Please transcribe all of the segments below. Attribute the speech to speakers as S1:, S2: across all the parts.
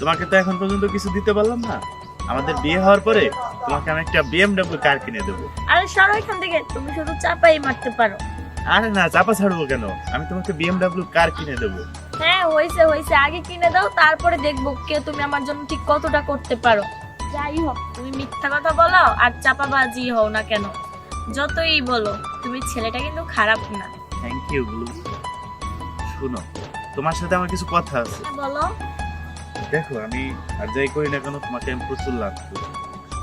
S1: তোমাকে তো এখন পর্যন্ত কিছু দিতে পারলাম না। আমাদের বিয়ে হওয়ার পরে তোমাকে আমি একটা বিএমডব্লিউ কার কিনে দেবো।
S2: আরে সরো এখান থেকে তুমি শুধু চাপাই মারতে পারো।
S1: আরে না চাপা ছাড়বো কেন? আমি তোমাকে বিএমডব্লিউ কার কিনে দেবো।
S2: হ্যাঁ হয়েছে হয়েছে। আগে কিনে দাও তারপরে দেখব কে তুমি আমার জন্য ঠিক কতটা করতে পারো। যাই হোক তুমি মিথ্যা কথা বলো আর চাপাবাজি হও না কেন। যতই বলো তুমি ছেলেটা কিন্তু খারাপ না।
S1: থ্যাংক ইউ ব্লু শুনো তোমার সাথে আমার কিছু কথা আছে।
S2: হ্যাঁ, বলো।
S1: দেখো আমি আর যাই করি না কেন তোমাকে আমি প্রচুর লাগতো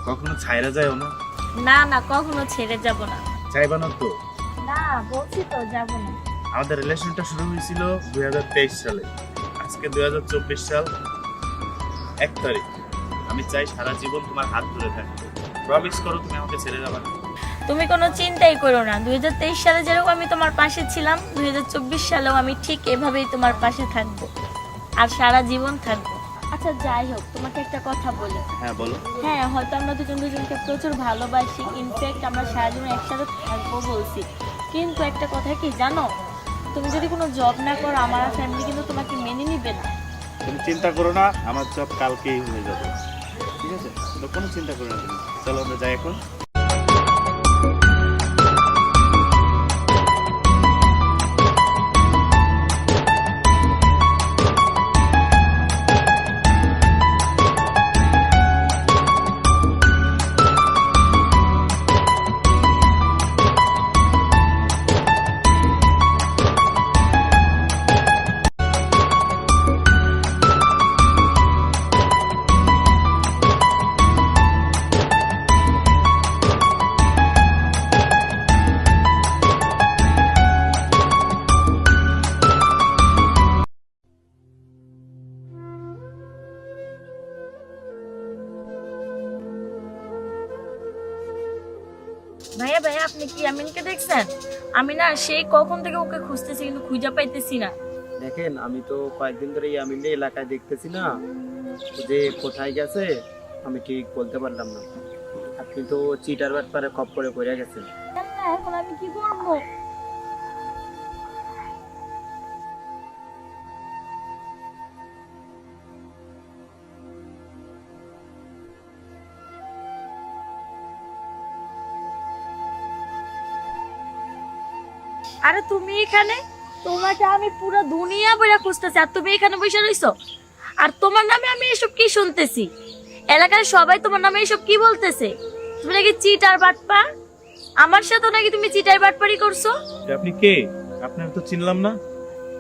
S1: কখনো ছাইরা যায়ও না।
S2: না না কখনো ছেড়ে যাব না।
S1: চাইবা না তো?
S2: না বলছি তো যাব না।
S1: আমাদের রিলেশনটা শুরু হয়েছিল দুই হাজার তেইশ সালে। আজকে দুই হাজার চব্বিশ সাল এক তারিখ। আমি চাই সারা জীবন তোমার হাত ধরে থাকতে। প্রমিস করো তুমি আমাকে ছেড়ে যাবা না।
S2: তুমি কোনো চিন্তাই করো না। দুই সালে যেরকম আমি তোমার পাশে ছিলাম দুই সালেও আমি ঠিক এভাবেই তোমার পাশে থাকব। আর সারা জীবন থাকব। আচ্ছা যাই হোক তোমাকে একটা কথা বলি।
S1: হ্যাঁ বলো।
S2: হ্যাঁ হয়তো আমরা দুজন দুজনকে প্রচুর ভালোবাসি। ইনফ্যাক্ট আমরা সারা জীবন একসাথে থাকব বলছি। কিন্তু একটা কথা কি জানো? তুমি যদি কোনো জব না করো আমার ফ্যামিলি কিন্তু তোমাকে মেনে নিবে না।
S1: তুমি চিন্তা করো না আমার জব কালকেই হয়ে যাবে। ঠিক আছে? কোনো চিন্তা করো না তুমি। চলো আমরা যাই এখন।
S2: ভাইয়া ভাইয়া আপনি কি আমিনকে দেখছেন? আমি না সেই কখন থেকে ওকে খুঁজতেছি কিন্তু খুঁজে পাইতেছি না।
S3: দেখেন আমি তো কয়েকদিন ধরে এই এলাকায় দেখতেছি না। যে কোথায় গেছে আমি ঠিক বলতে পারলাম না। আপনি তো চিটার ব্যাপারে কপ করে করে গেছেন।
S2: এখন আমি কি করব? আরে তুমি এখানে? তোমাকে আমি পুরো দুনিয়া বইরা খুঁজতেছি আর তুমি এখানে বসে রইছো? আর তোমার নামে আমি এসব কি শুনতেছি? এলাকার সবাই তোমার নামে এসব কি বলতেছে? তুমি নাকি চিট আর বাটপা আমার সাথে নাকি তুমি চিটার বাটপারি করছ?
S1: আপনি কে? আপনার তো চিনলাম না।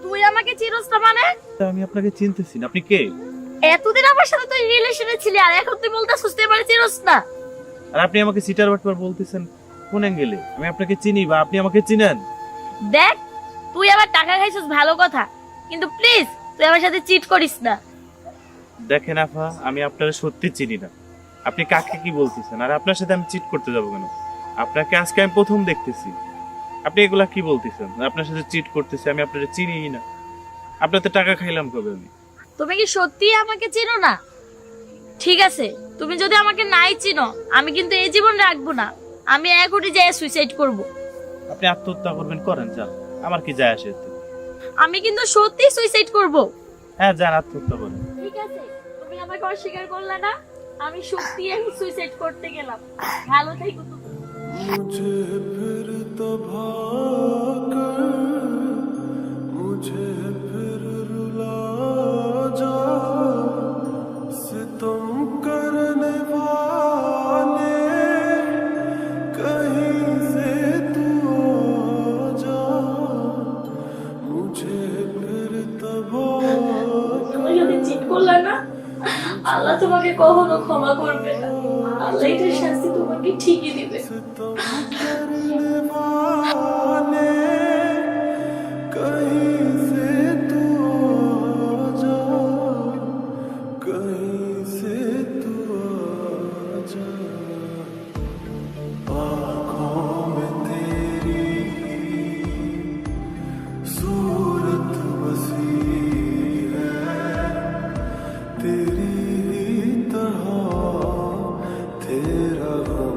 S2: তুই আমাকে চিরস না মানে?
S1: তা আমি আপনাকে চিনতেছি না। আপনি কে?
S2: এতদিন আমার সাথে তুই রিলেশনে ছিলি আর এখন তুই বলতেছিস তুই আমার চিরস না।
S1: আর আপনি আমাকে সিটার বাটবার বলতেছেন কোন অ্যাঙ্গেলে আমি আপনাকে চিনি বা আপনি আমাকে চিনেন?
S2: দেখ তুই আবার টাকা খাইছিস ভালো কথা কিন্তু প্লিজ তুই আমার সাথে চিট করিস না।
S1: দেখেন আফা আমি আপনারা সত্যি চিনি না। আপনি কাকে কি বলতেছেন? আর আপনার সাথে আমি চিট করতে যাব কেন? আপনাকে আজকে আমি প্রথম দেখতেছি। আপনি এগুলা কি বলতেছেন? আপনার সাথে চিট করতেছি আমি আপনারা চিনি না। আপনার তো টাকা খাইলাম কবে আমি?
S2: তুমি কি সত্যি আমাকে চিনো না? ঠিক আছে তুমি যদি আমাকে নাই চিনো আমি কিন্তু এই জীবন রাখব না। আমি এক এখনই যাই সুইসাইড করব।
S1: আপনি আত্মহত্যা করবেন করেন যান আমার কি যায় আসে এতে?
S2: আমি কিন্তু সত্যি সুইসাইড করব
S1: হ্যাঁ যান আত্মহত্যা করেন
S2: ঠিক আছে তুমি আমাকে অস্বীকার করলে না আমি সত্যি এখন সুইসাইড করতে গেলাম ভালো থেকো তুমি
S4: मुझे फिर तो भाकर
S2: আল্লাহ তোমাকে কখনো ক্ষমা করবে না। আল্লাহ এটার শাস্তি তোমাকে ঠিকই দিবে।
S4: love.